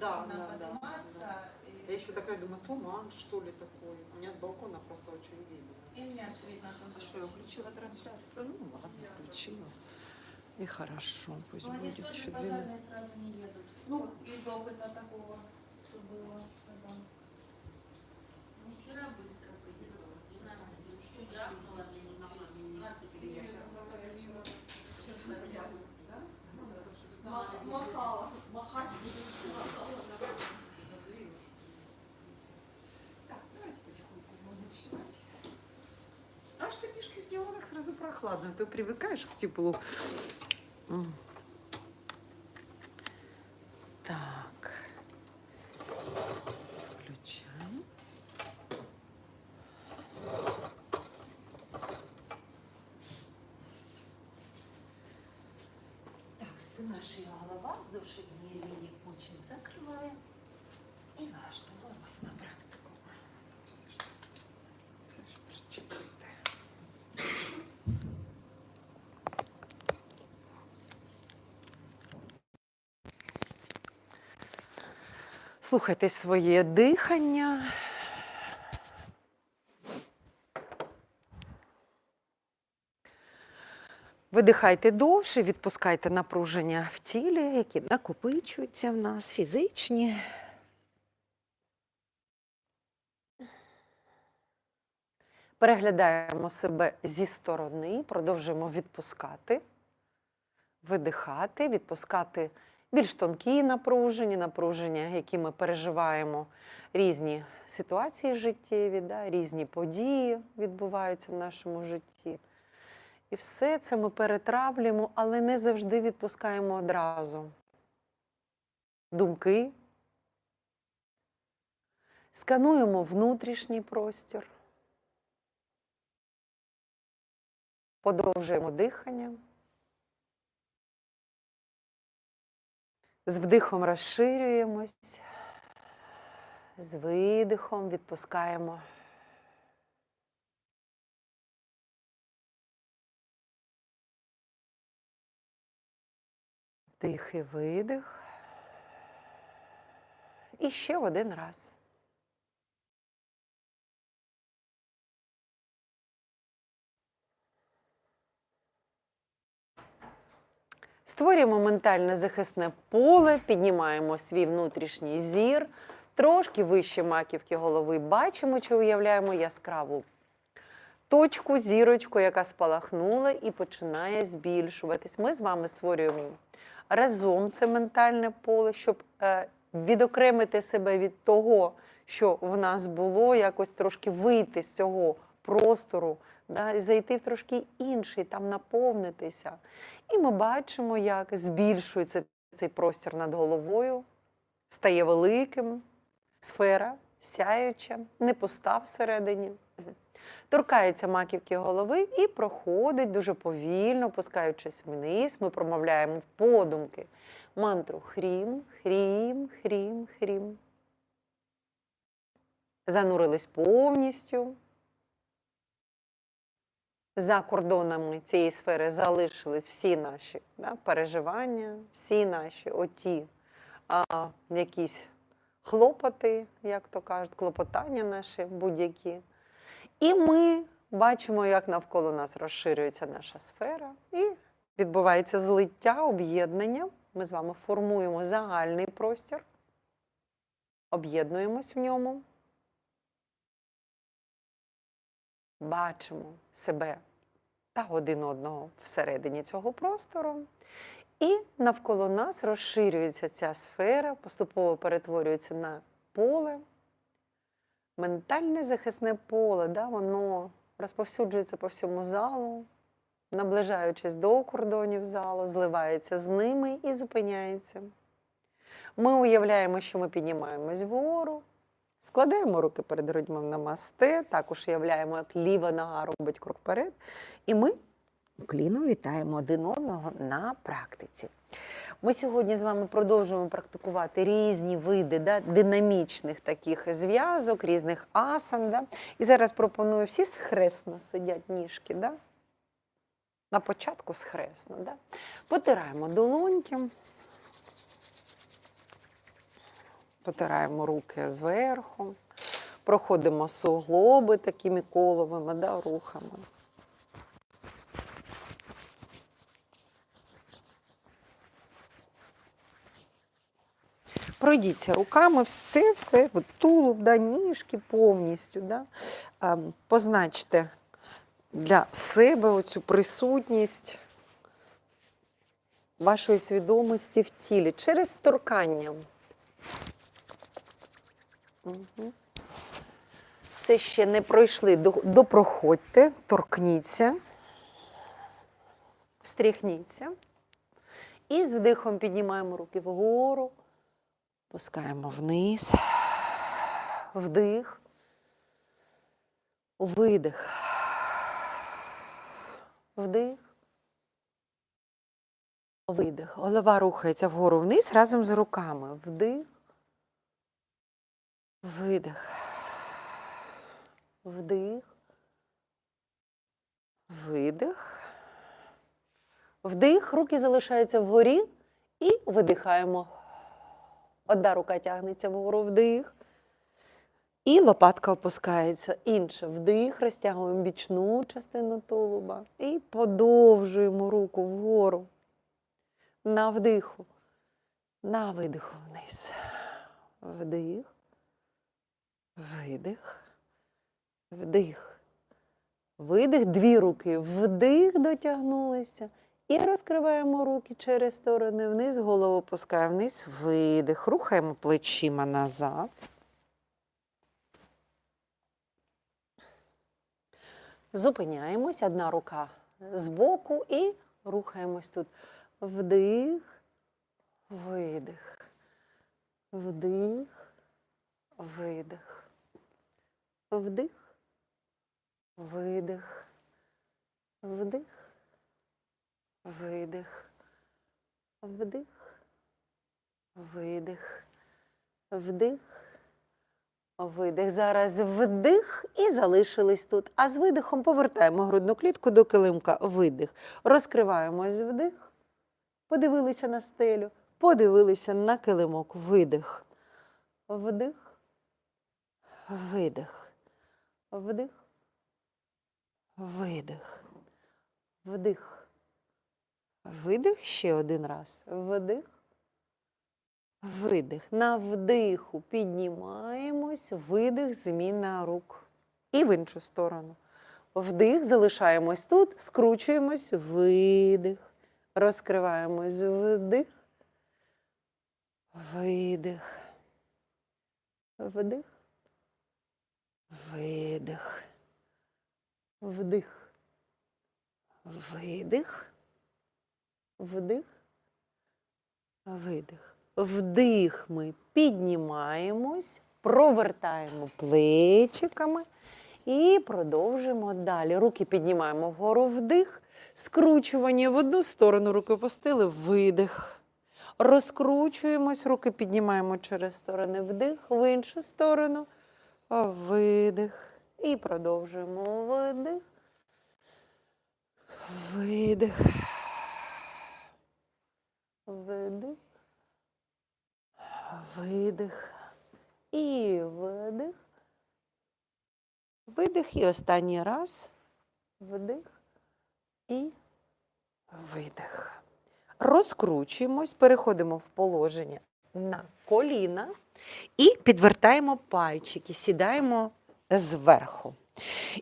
Да, да, подниматься. да. И, Я еще такая думаю, туман, что ли, такой. У меня с балкона просто очень видно. и меня ж видно А тоже. что, я включила трансляцию? Ну, ладно, включила. И хорошо, пусть Ну, они будет чуть пожарные сразу не едут. Ну. Ну, из опыта такого, что было. А что книжки сделала так сразу прохладно. Ты привыкаешь к теплу. М. Так. Включаем. Есть. Так, спина, шея, голова, вздовж однієї лінії очі закриваємо і налаштовуємось на практику. Слухайте своє дихання. Видихайте довше, відпускайте напруження в тілі, які накопичуються в нас, фізичні. Переглядаємо себе зі сторони, продовжуємо відпускати, видихати, відпускати більш тонкі напруження, напруження, які ми переживаємо, різні ситуації життєві, да, різні події відбуваються в нашому житті. І все це ми перетравлюємо, але не завжди відпускаємо одразу. Думки. Скануємо внутрішній простір. Подовжуємо дихання. З вдихом розширюємось, з видихом відпускаємо. І видих. І ще один раз. Створюємо ментальне захисне поле, піднімаємо свій внутрішній зір, трошки вище маківки голови. Бачимо чи уявляємо яскраву точку, зірочку, яка спалахнула і починає збільшуватись. Ми з вами створюємо разом це ментальне поле, щоб е, відокремити себе від того, що в нас було, якось трошки вийти з цього простору, да, і зайти в трошки інший, там наповнитися. І ми бачимо, як збільшується цей простір над головою, стає великим, сфера сяюча, не пуста всередині. Торкається маківки голови і проходить дуже повільно, опускаючись вниз. Ми промовляємо в подумки мантру хрім, хрім, хрім, хрім. Занурились повністю. За кордонами цієї сфери залишились всі наші да, переживання, всі наші оті а, якісь хлопоти, як то кажуть, клопотання наші будь-які. І ми бачимо, як навколо нас розширюється наша сфера, і відбувається злиття, об'єднання. Ми з вами формуємо загальний простір, об'єднуємось в ньому, бачимо себе та один одного всередині цього простору. І навколо нас розширюється ця сфера, поступово перетворюється на поле. Ментальне захисне поле, да, воно розповсюджується по всьому залу, наближаючись до кордонів залу, зливається з ними і зупиняється. Ми уявляємо, що ми піднімаємось вгору, складаємо руки перед грудьми в намасте, також уявляємо, як ліва нога робить крок вперед, і ми укліном вітаємо один одного на практиці. Ми сьогодні з вами продовжуємо практикувати різні види да, динамічних таких зв'язок, різних асан. Да? І зараз пропоную всі схресно сидять ніжки. Да? На початку схресно. Да? Потираємо долоньки. Потираємо руки зверху, проходимо суглоби такими коловими да, рухами. Пройдіться руками, все, все, тулуб, да, ніжки повністю. Да. Позначте для себе оцю присутність вашої свідомості в тілі через торкання. Все ще не пройшли, допроходьте, торкніться, встряхніться. І з вдихом піднімаємо руки вгору, пускаємо вниз, вдих, видих, вдих. Видих. Голова рухається вгору вниз разом з руками. Вдих. Видих. Вдих. Видих. Вдих. Руки залишаються вгорі і видихаємо. Одна рука тягнеться вгору вдих. І лопатка опускається. Інша вдих, розтягуємо бічну частину тулуба. І подовжуємо руку вгору. На вдиху. На видиху вниз. Вдих. Видих. Вдих. Видих. Дві руки. Вдих дотягнулися. І розкриваємо руки через сторони вниз, голову опускаємо вниз, видих. Рухаємо плечима назад. Зупиняємось, одна рука збоку і рухаємось тут. Вдих, видих. Вдих, видих. Вдих, видих. Вдих, видих. Вдих, видих. Вдих. Видих. Зараз вдих і залишились тут. А з видихом повертаємо грудну клітку до килимка. Видих. Розкриваємось вдих. Подивилися на стелю. Подивилися на килимок. Видих. Вдих. Видих. Вдих. Видих. Вдих. Видих ще один раз. Вдих. Видих. На вдиху піднімаємось, видих, зміна рук. І в іншу сторону. Вдих, залишаємось тут, скручуємось, видих. Розкриваємось, вдих. Видих. Вдих. Видих. Вдих. Видих. Вдих. Видих. Вдих ми піднімаємось, провертаємо плечиками і продовжуємо далі. Руки піднімаємо вгору вдих, скручування в одну сторону, руки опустили, видих. Розкручуємось, руки піднімаємо через сторони вдих, в іншу сторону, видих. І продовжуємо видих. Видих. Видих. Видих. І видих. Видих. І останній раз. Вдих. І видих. Розкручуємось, переходимо в положення на коліна і підвертаємо пальчики, сідаємо зверху.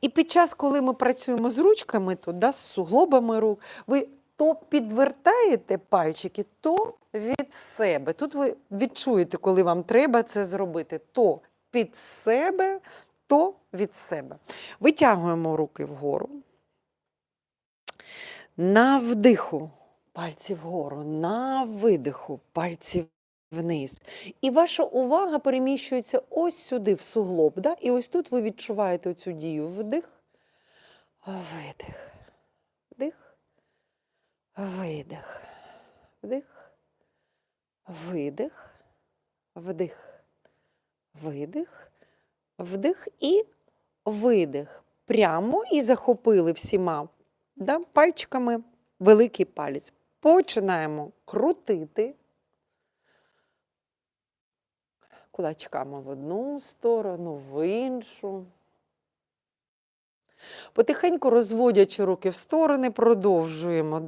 І під час, коли ми працюємо з ручками, тут, да, з суглобами рук, ви то підвертаєте пальчики, то від себе. Тут ви відчуєте, коли вам треба це зробити, то під себе, то від себе. Витягуємо руки вгору. На вдиху пальці вгору, на видиху пальці вниз. І ваша увага переміщується ось сюди, в суглоб. Да? І ось тут ви відчуваєте цю дію. Вдих, видих, вдих, видих, вдих, видих, вдих, видих, вдих і видих. Прямо і захопили всіма да, пальчиками великий палець. Починаємо крутити. Кулачками в одну сторону, в іншу. Потихеньку розводячи руки в сторони, продовжуємо.